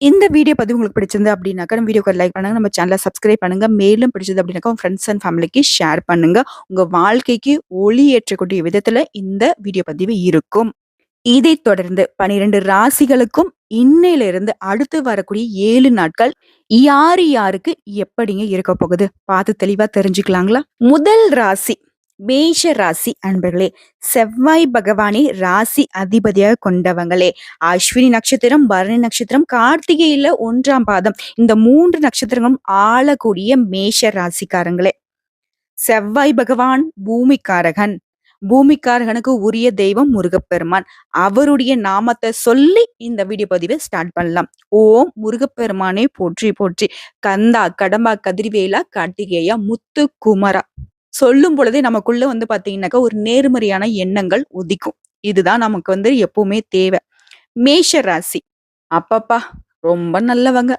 இந்த வீடியோ பதிவு உங்களுக்கு பிடிச்சிருந்து அப்படின்னாக்கா, நம்ம வீடியோக்கு லைக் பண்ணுங்க, நம்ம சேனலை சப்ஸ்கிரைப் பண்ணுங்க. மேலும் பிடிச்சது அப்படின்னாக்கா, உங்க ஃப்ரெண்ட்ஸ் அண்ட் ஃபேமிலிக்கு ஷேர் பண்ணுங்க. உங்க வாழ்க்கைக்கு ஒளி ஏற்றக்கூடிய விதத்துல இந்த வீடியோ பதிவு இருக்கும். இதை தொடர்ந்து 12 ராசிகளுக்கும் இன்னையிலிருந்து அடுத்து வரக்கூடிய ஏழு நாட்கள் யாரு யாருக்கு எப்படிங்க இருக்க போகுது? பார்த்து தெளிவா தெரிஞ்சுக்கலாங்களா? முதல் ராசி மேஷ ராசி அன்பர்களே செவ்வாய் பகவானை ராசி அதிபதியாக கொண்டவங்களே அஸ்வினி நட்சத்திரம் பரணி நட்சத்திரம் கார்த்திகையில ஒன்றாம் பாதம் இந்த மூன்று நட்சத்திரங்களும் ஆளக்கூடிய மேஷ ராசிக்காரங்களே. செவ்வாய் பகவான் பூமிக்காரகன். பூமிக்காரகனுக்கு உரிய தெய்வம் முருகப்பெருமான். அவருடைய நாமத்தை சொல்லி இந்த வீடியோ பதிவை ஸ்டார்ட் பண்ணலாம். ஓம் முருகப்பெருமானே போற்றி போற்றி. கந்தா கடம்பா கதிர்வேலா கார்த்திகேயா முத்து குமரா சொல்லும் பொழுதே நமக்குள்ள வந்து பாத்தீங்கன்னாக்கா ஒரு நேர்மறையான எண்ணங்கள் உதிக்கும். இதுதான் நமக்கு வந்து எப்பவுமே தேவை. மேஷ ராசி. அப்பப்பா ரொம்ப நல்லவங்க.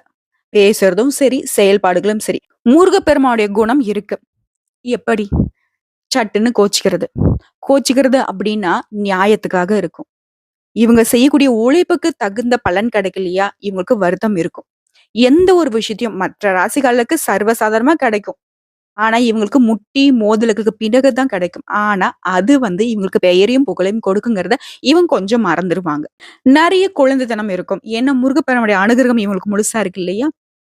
பேசுறதும் சரி செயல்பாடுகளும் சரி. முருகப்பெருமாவுடைய குணம் இருக்கு. எப்படி? சட்டுன்னு கோச்சிக்கிறது. கோச்சிக்கிறது அப்படின்னா நியாயத்துக்காக இருக்கும். இவங்க செய்யக்கூடிய உழைப்புக்கு தகுந்த பலன் கிடைக்கலையா? இவங்களுக்கு வருத்தம் இருக்கும். எந்த ஒரு விஷயத்தையும் மற்ற ராசிகளுக்கு சர்வசாதாரணமா கிடைக்கும். ஆனா இவங்களுக்கு முட்டி மோதலுக்கு பிறகு தான் கிடைக்கும். ஆனா அது வந்து இவங்களுக்கு பெயரையும் புகழையும் கொடுக்குங்கிறத இவங்க கொஞ்சம் மறந்துடுவாங்க நிறைய குழந்தைத்தனம் இருக்கும். ஏன்னா முருகப்பெருமானுடைய அனுகிரகம் இவங்களுக்கு முழுசா இருக்கு இல்லையா?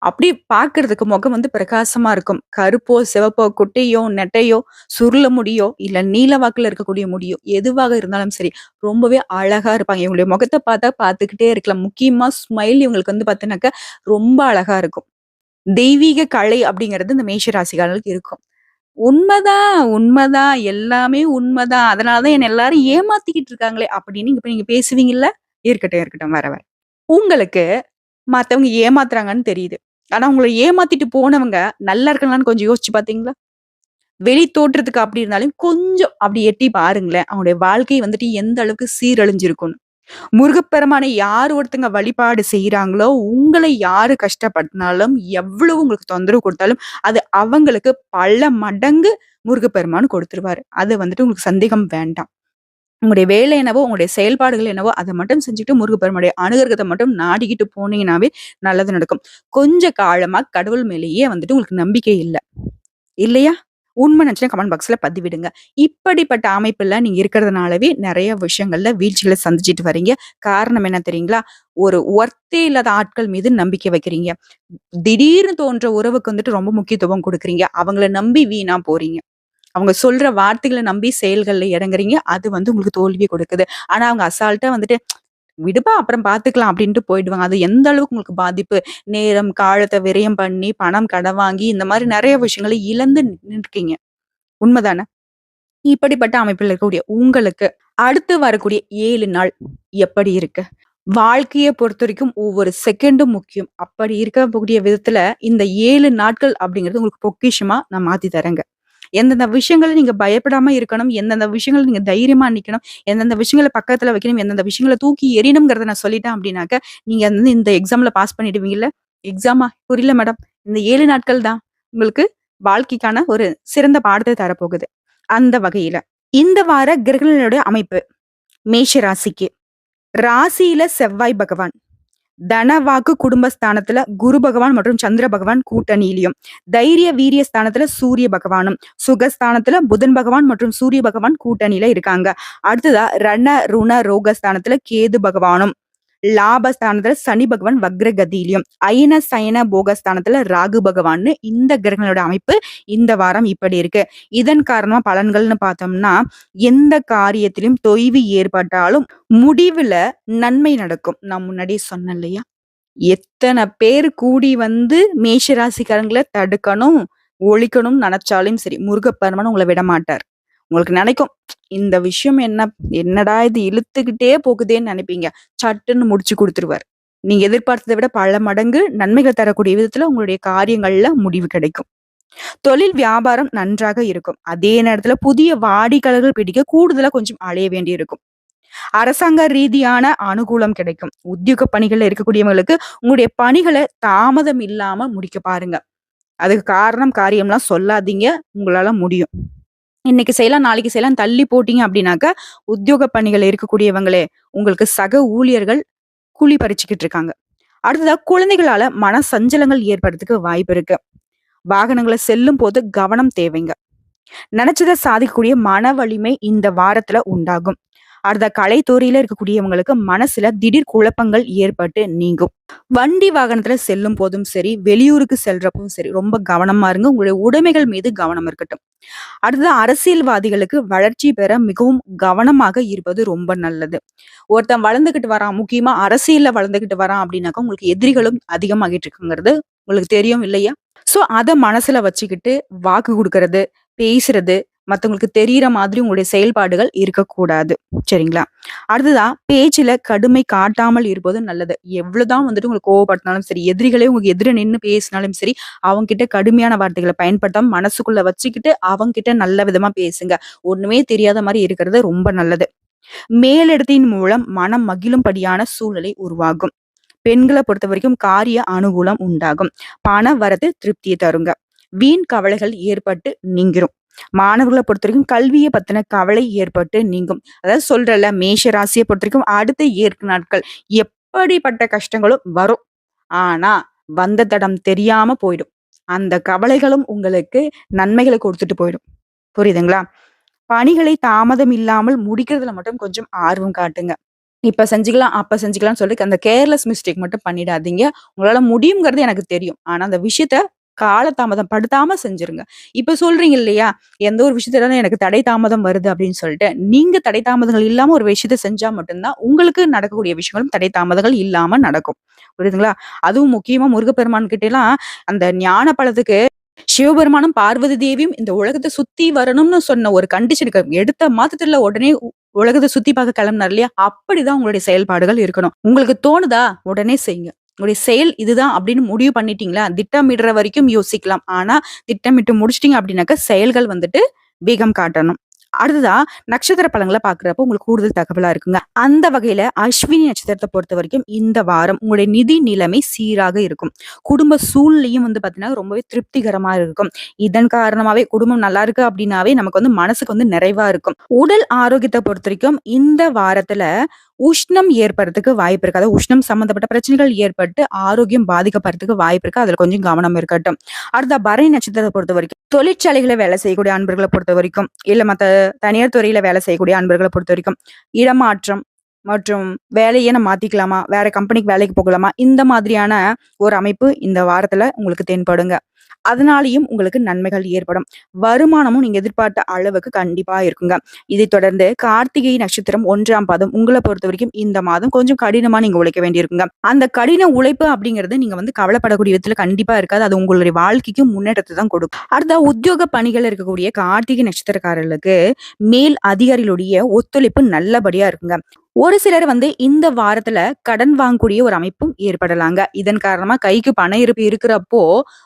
அப்படி பார்க்கறதுக்கு முகம் வந்து பிரகாசமா இருக்கும். கருப்போ சிவப்போ குட்டையோ நெட்டையோ சுருள முடியோ இல்ல நீல வாக்குல இருக்கக்கூடிய முடியோ எதுவாக இருந்தாலும் சரி ரொம்பவே அழகா இருப்பாங்க. இவங்களுடைய முகத்தை பார்த்தா பார்த்துக்கிட்டே இருக்கலாம். முக்கியமா ஸ்மைல் இவங்களுக்கு வந்து பார்த்தீங்கன்னாக்கா ரொம்ப அழகா இருக்கும். தெய்வீக கலை அப்படிங்கிறது இந்த மேஷ ராசிகாரர்களுக்கு இருக்கும். உண்மைதான் உண்மைதான் எல்லாமே உண்மைதான் அதனாலதான் என்ன எல்லாரும் ஏமாத்திக்கிட்டு இருக்காங்களே அப்படின்னு இப்ப நீங்க பேசுவீங்கல்ல? இருக்கட்டும் இருக்கட்டும். வர வர. உங்களுக்கு மத்தவங்க ஏமாத்துறாங்கன்னு தெரியுது. ஆனா உங்களை ஏமாத்திட்டு போனவங்க நல்லா இருக்கலாம்னு கொஞ்சம் யோசிச்சு பாத்தீங்களா? வெளி தோற்றத்துக்கு அப்படி இருந்தாலும் கொஞ்சம் அப்படி எட்டி பாருங்களேன். அவங்களுடைய வாழ்க்கை வந்துட்டு எந்த அளவுக்கு சீரழிஞ்சிருக்கும்னு. முருகப்பெருமானை யார் ஒருத்தங்க வழிபாடு செய்யறாங்களோ உங்களை யாரு கஷ்டப்படுத்தினாலும் எவ்வளவு உங்களுக்கு தொந்தரவு கொடுத்தாலும் அது அவங்களுக்கு பல மடங்கு முருகப்பெருமான் கொடுத்துருவாரு. அது வந்துட்டு உங்களுக்கு சந்தேகம் வேண்டாம். உங்களுடைய வேலை என்னவோ உங்களுடைய செயல்பாடுகள் என்னவோ அதை மட்டும் செஞ்சுட்டு முருகப்பெருமானுடைய அனுகிரகத்தை மட்டும் நாடிக்கிட்டு போனீங்கன்னாவே நல்லது நடக்கும். கொஞ்ச காலமா கடவுள் மேலேயே வந்துட்டு உங்களுக்கு நம்பிக்கை இல்லை. இல்லையா? உண்மை நினைச்சுன்னா கமெண்ட் பாக்ஸில் பதிவிடுங்க. இப்படிப்பட்ட அமைப்பில் நீங்க இருக்கிறதுனாலவே நிறைய விஷயங்கள்ல வீழ்ச்சிகளை சந்திச்சுட்டு வரீங்க காரணம் என்ன தெரியுங்களா? ஒரு ஒர்த்தே இல்லாத ஆட்கள் மீது நம்பிக்கை வைக்கிறீங்க. திடீர்னு தோன்ற உறவுக்கு வந்துட்டு ரொம்ப முக்கியத்துவம் கொடுக்குறீங்க. அவங்கள நம்பி வீணா போறீங்க. அவங்க சொல்ற வார்த்தைகளை நம்பி செயல்கள்ல இறங்குறீங்க. அது வந்து உங்களுக்கு தோல்வியை கொடுக்குது. ஆனா அவங்க அசால்ட்டா வந்துட்டு விடுப்பா அப்புறம் பாத்துக்கலாம் அப்படின்ட்டு போயிடுவாங்க. அது எந்த அளவுக்கு உங்களுக்கு பாதிப்பு? நேரம் காலத்தை விரயம் பண்ணி பணம் கடன் வாங்கி இந்த மாதிரி நிறைய விஷயங்களை இழந்து நிற்கீங்க உண்மைதானே? இப்படிப்பட்ட அமைப்பில் இருக்கக்கூடிய உங்களுக்கு அடுத்து வரக்கூடிய ஏழு நாள் எப்படி இருக்கு? வாழ்க்கையை பொறுத்த வரைக்கும் ஒவ்வொரு செகண்டும் முக்கியம். அப்படி இருக்கக்கூடிய விதத்துல இந்த ஏழு நாட்கள் அப்படிங்கிறது உங்களுக்கு பொக்கிஷமா நான் மாத்தி தரேங்க. எந்தெந்த விஷயங்களை நீங்க பயப்படாம இருக்கணும் எந்தெந்த விஷயங்கள் நீங்க தைரியமா நிக்கணும் எந்தெந்த விஷயங்களை பக்கத்துல வைக்கணும் எந்தெந்த விஷயங்களை தூக்கி எறியணுங்கிறத நான் சொல்லிட்டேன் அப்படின்னாக்க நீங்க வந்து இந்த எக்ஸாம்ல பாஸ் பண்ணிடுவீங்கல்ல? எக்ஸாமா புரியல மேடம் இந்த ஏழு நாட்கள் தான் உங்களுக்கு வாழ்க்கைக்கான ஒரு சிறந்த பாடத்தை தரப்போகுது. அந்த வகையில இந்த வார கிரகங்களுடைய அமைப்பு மேஷ ராசிக்கு. ராசியில செவ்வாய் பகவான். தனவாக்கு குடும்பஸ்தானத்துல குரு பகவான் மற்றும் சந்திர பகவான் கூட்டணியிலையும் தைரிய வீரிய ஸ்தானத்துல சூரிய பகவானும் சுகஸ்தானத்துல புதன் பகவான் மற்றும் சூரிய பகவான் கூட்டணியில இருக்காங்க. அடுத்ததா ரண ருண ரோகஸ்தானத்துல கேது பகவானும். லாபஸ்தானத்துல சனி பகவான் வக்ரகதியிலையும் அயன சயன போகஸ்தானத்துல ராகு பகவான்னு இந்த கிரகங்களோட அமைப்பு இந்த வாரம் இப்படி இருக்கு. இதன் காரணமா பலன்கள்னு பார்த்தோம்னா எந்த காரியத்திலும் தொய்வு ஏற்பட்டாலும் முடிவுல நன்மை நடக்கும். நான் முன்னாடியே சொன்னேன் இல்லையா? எத்தனை பேர் கூடி வந்து மேஷராசிக்காரங்களை தடுக்கணும் ஒழிக்கணும்னு நினைச்சாலும் சரி முருகப்பெருமான் உங்களை விட மாட்டார். உங்களுக்கு நினைக்கும் இந்த விஷயம் என்ன என்னடா இது இழுத்துக்கிட்டே போகுதேன்னு நினைப்பீங்க. சட்டுன்னு முடிச்சு கொடுத்துருவார். நீங்க எதிர்பார்த்ததை விட பல மடங்கு நன்மைகள் தரக்கூடிய விதத்துல உங்களுடைய காரியங்கள்ல முடிவு கிடைக்கும். தொழில் வியாபாரம் நன்றாக இருக்கும். அதே நேரத்துல புதிய வாடிக்கையாளர்கள் பிடிக்க கூடுதலா கொஞ்சம் அலைய வேண்டி இருக்கும் அரசாங்க ரீதியான அனுகூலம் கிடைக்கும். உத்தியோக பணிகள்ல இருக்கக்கூடியவங்களுக்கு உங்களுடைய பணிகளை தாமதம் இல்லாம முடிக்க பாருங்க. அதுக்கு காரணம் காரியம்லாம் சொல்லாதீங்க. உங்களால முடியும். இன்னைக்கு செய்யலாம் நாளைக்கு செய்யலாம் தள்ளி போட்டீங்க அப்படின்னாக்கா உத்தியோக பணிகள் இருக்கக்கூடியவங்களே உங்களுக்கு சக ஊழியர்கள் கூலி பறிச்சுக்கிட்டு இருக்காங்க. அடுத்ததா குழந்தைகளால மன சஞ்சலங்கள் ஏற்படுறதுக்கு வாய்ப்பு இருக்கு. வாகனங்களை செல்லும் போது கவனம் தேவைங்க. நினைச்சதை சாதிக்கக்கூடிய மன வலிமை இந்த வாரத்துல உண்டாகும். அடுத்த கலைத்துறையில இருக்கக்கூடியவங்களுக்கு மனசுல திடீர் குழப்பங்கள் ஏற்பட்டு நீங்கும். வண்டி வாகனத்துல செல்லும் போதும் சரி வெளியூருக்கு செல்றப்பவும் சரி ரொம்ப கவனமா இருங்க. உங்களுடைய உடைமைகள் மீது கவனம் இருக்கட்டும். அடுத்தது அரசியல்வாதிகளுக்கு வளர்ச்சி பெற மிகவும் கவனமாக இருப்பது ரொம்ப நல்லது. ஒருத்தன் வளர்ந்துகிட்டு வரான் முக்கியமா அரசியல்ல வளர்ந்துகிட்டு வரான் அப்படின்னாக்கா உங்களுக்கு எதிரிகளும் அதிகமாகிட்டு இருக்குங்கிறது உங்களுக்கு தெரியும் இல்லையா? சோ அதை மனசுல வச்சுக்கிட்டு வாக்கு கொடுக்கறது பேசுறது மற்றவங்களுக்கு தெரியற மாதிரி உங்களுடைய செயல்பாடுகள் இருக்கக்கூடாது. சரிங்களா? அடுத்ததா பேச்சில் கடுமை காட்டாமல் இருப்பது நல்லது. எவ்வளவுதான் வந்துட்டு உங்களுக்கு கோவப்படுத்தினாலும் சரி எதிரிகளே உங்களுக்கு எதிர நின்று பேசினாலும் சரி அவங்க கிட்ட கடுமையான வார்த்தைகளை பயன்படுத்தாம மனசுக்குள்ள வச்சுக்கிட்டு அவங்க கிட்ட நல்ல விதமா பேசுங்க. ஒண்ணுமே தெரியாத மாதிரி இருக்கிறது ரொம்ப நல்லது. மேலிடத்தின் மூலம் மனம் மகிழும்படியான சூழ்நிலை உருவாகும். பெண்களை பொறுத்த வரைக்கும் காரிய அனுகூலம் உண்டாகும். பண வரது திருப்தியை தருங்க. வீண் கவலைகள் ஏற்பட்டு நீங்கிரும். மாணவர்களை பொறுத்த வரைக்கும் கல்வியை பத்தின கவலை ஏற்பட்டு நீங்கும். அதாவது சொல்றல மேஷ ராசியை பொறுத்த வரைக்கும் அடுத்த இயற்கை நாட்கள் எப்படிப்பட்ட கஷ்டங்களும் வரும். ஆனா வந்த தடம் தெரியாம போயிடும். அந்த கவலைகளும் உங்களுக்கு நன்மைகளை கொடுத்துட்டு போயிடும். புரியுதுங்களா? பணிகளை தாமதம் இல்லாமல் முடிக்கிறதுல மட்டும் கொஞ்சம் ஆர்வம் காட்டுங்க. இப்ப செஞ்சுக்கலாம் அப்ப செஞ்சுக்கலாம்னு சொல்லிட்டு அந்த கேர்லெஸ் மிஸ்டேக் மட்டும் பண்ணிடாதீங்க. உங்களால முடியுங்கிறது எனக்கு தெரியும். ஆனா அந்த விஷயத்த காலதாமதம் படுத்தாம செஞ்சிருங்க. இப்ப சொல்றீங்க இல்லையா? எந்த ஒரு விஷயத்துல எனக்கு தடை தாமதம் வருது அப்படின்னு சொல்லிட்டு நீங்க தடை தாமதங்கள் இல்லாம ஒரு விஷயத்த செஞ்சா மட்டும்தான் உங்களுக்கு நடக்கக்கூடிய விஷயங்களும் தடை தாமதங்கள் இல்லாம நடக்கும். புரியுதுங்களா? அதுவும் முக்கியமா முருகப்பெருமான் கிட்ட எல்லாம் அந்த ஞான பழத்துக்கு சிவபெருமானும் பார்வதி தேவியும் இந்த உலகத்தை சுத்தி வரணும்னு சொன்ன ஒரு கண்டிஷனுக்கு எடுத்த மாதத்துல உடனே உலகத்தை சுத்தி பார்க்க கிளம்புனார் இல்லையா? அப்படிதான் உங்களுடைய செயல்பாடுகள் இருக்கணும். உங்களுக்கு தோணுதா? உடனே செய்யுங்க. உங்களுடைய செயல் இதுதான் அப்படின்னு முடிவு பண்ணிட்டீங்களா? திட்டமிடுற வரைக்கும் யோசிக்கலாம். ஆனா திட்டமிட்டு முடிச்சிட்டீங்க அப்படின்னாக்க செயல்கள் வந்துட்டு வேகம் காட்டணும். அடுத்ததா நட்சத்திர பழங்களை பாக்குறப்ப உங்களுக்கு கூடுதல் தகவலா இருக்குங்க. அந்த வகையில அஸ்வினி நட்சத்திரத்தை பொறுத்த வரைக்கும் இந்த வாரம் உங்களுடைய நிதி நிலைமை சீராக இருக்கும். குடும்ப சூழ்நிலையும் வந்து பாத்தீங்கன்னா ரொம்பவே திருப்திகரமா இருக்கும். இதன் காரணமாவே குடும்பம் நல்லா இருக்கு அப்படின்னாவே நமக்கு வந்து மனசுக்கு வந்து நிறைவா இருக்கும். உடல் ஆரோக்கியத்தை பொறுத்த வரைக்கும் இந்த வாரத்துல உஷ்ணம் ஏற்படுறதுக்கு வாய்ப்பு இருக்கு. அதாவது உஷ்ணம் சம்பந்தப்பட்ட பிரச்சனைகள் ஏற்பட்டு ஆரோக்கியம் பாதிக்கப்படுறதுக்கு வாய்ப்பு இருக்கு. அதுல கொஞ்சம் கவனம் இருக்கட்டும். அடுத்த பரணி நட்சத்திரத்தை பொறுத்த வரைக்கும் தொழிற்சாலைகளை வேலை செய்யக்கூடிய அன்பர்களை பொறுத்த வரைக்கும் இல்ல மத்த தனியார் துறையில வேலை செய்யக்கூடிய அன்பர்களை பொறுத்த வரைக்கும் இடமாற்றம் மற்றும் வேலையை நம்ம மாத்திக்கலாமா? வேற கம்பெனிக்கு வேலைக்கு போகலாமா? இந்த மாதிரியான ஒரு அமைப்பு இந்த வாரத்துல உங்களுக்கு தென்படுங்க. அதனாலையும் உங்களுக்கு நன்மைகள் ஏற்படும். வருமானமும் நீங்க எதிர்பார்த்த அளவுக்கு கண்டிப்பா இருக்குங்க. இதை தொடர்ந்து கார்த்திகை நட்சத்திரம் ஒன்றாம் பாதம் உங்களை பொறுத்த வரைக்கும் இந்த மாதம் கொஞ்சம் கடினமா நீங்க உழைக்க வேண்டியிருக்குங்க. அந்த கடின உழைப்பு அப்படிங்கிறது நீங்க வந்து கவலைப்படக்கூடிய விதத்துல கண்டிப்பா இருக்காது. அது உங்களுடைய வாழ்க்கைக்கு முன்னேற்றத்தை தான் கொடுக்கும். அடுத்த உத்தியோக பணிகள் இருக்கக்கூடிய கார்த்திகை நட்சத்திரக்காரர்களுக்கு மேல் அதிகாரிகளுடைய ஒத்துழைப்பு நல்லபடியா இருக்குங்க. ஒரு சிலர் வந்து இந்த வாரத்துல கடன் வாங்கக்கூடிய ஒரு அமைப்பும் ஏற்படலாங்க இதன் காரணமா கைக்கு பண இருப்பு இருக்கிறப்போ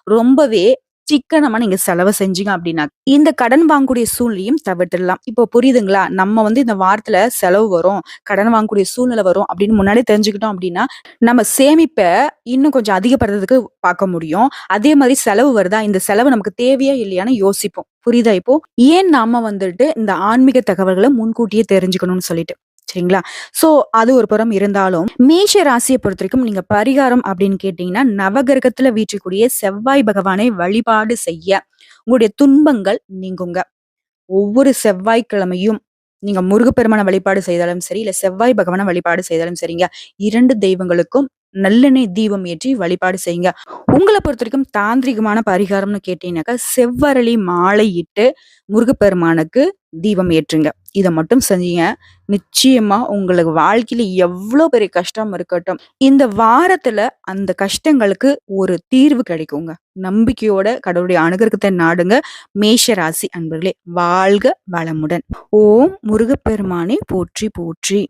ரொம்பவே சிக்கனமா நீங்க செலவு செஞ்சீங்க அப்படின்னா, இந்த கடன் வாங்கக்கூடிய சூழ்நிலையும் தவிர்த்துடலாம். இப்போ புரியுதுங்களா? நம்ம வந்து இந்த வாரத்துல செலவு வரும், கடன் வாங்கக்கூடிய சூழ்நிலை வரும் அப்படின்னு முன்னாடியே தெரிஞ்சுக்கிட்டோம் அப்படின்னா, நம்ம சேமிப்ப இன்னும் கொஞ்சம் அதிகப்படுறதுக்கு பார்க்க முடியும். அதே மாதிரி செலவு வருதா? இந்த செலவு நமக்கு தேவையா இல்லையான்னு யோசிப்போம். புரியுதா இப்போ? ஏன் நாம வந்துட்டு இந்த ஆன்மீக தகவல்களை முன்கூட்டியே தெரிஞ்சுக்கணும்னு சொல்லிட்டு. சரிங்களா? ஸோ அது ஒரு புறம் இருந்தாலும், மேஷ ராசியை பொறுத்த வரைக்கும் நீங்க பரிகாரம் அப்படின்னு கேட்டீங்கன்னா, நவகிரகத்துல வீற்றக்கூடிய செவ்வாய் பகவானை வழிபாடு செய்ய உங்களுடைய துன்பங்கள் நீங்குங்க. ஒவ்வொரு செவ்வாய்க்கிழமையும் நீங்க முருகப்பெருமான வழிபாடு செய்தாலும் சரி, இல்ல செவ்வாய் பகவான வழிபாடு செய்தாலும் சரிங்க. இரண்டு தெய்வங்களுக்கும் நல்லெண்ணெய் தீபம் ஏற்றி வழிபாடு செய்யுங்க. உங்களை பொறுத்த வரைக்கும் தாந்திரிகமான பரிகாரம்னு கேட்டீங்கன்னாக்கா, செவ்வரளி மாலை இட்டு முருகப்பெருமானுக்கு தீபம் ஏற்றுங்க. இதை மட்டும் செஞ்சீங்க, நிச்சயமா உங்களுக்கு வாழ்க்கையில எவ்வளோ பெரிய கஷ்டம் இருக்கட்டும், இந்த வாரத்துல அந்த கஷ்டங்களுக்கு ஒரு தீர்வு கிடைக்குங்க. நம்பிக்கையோட கடவுளுடைய அனுகிரகத்தை நாடுங்க. மேஷ ராசி அன்பர்களே! வாழ்க வளமுடன். ஓம் முருகப்பெருமானே போற்றி போற்றி.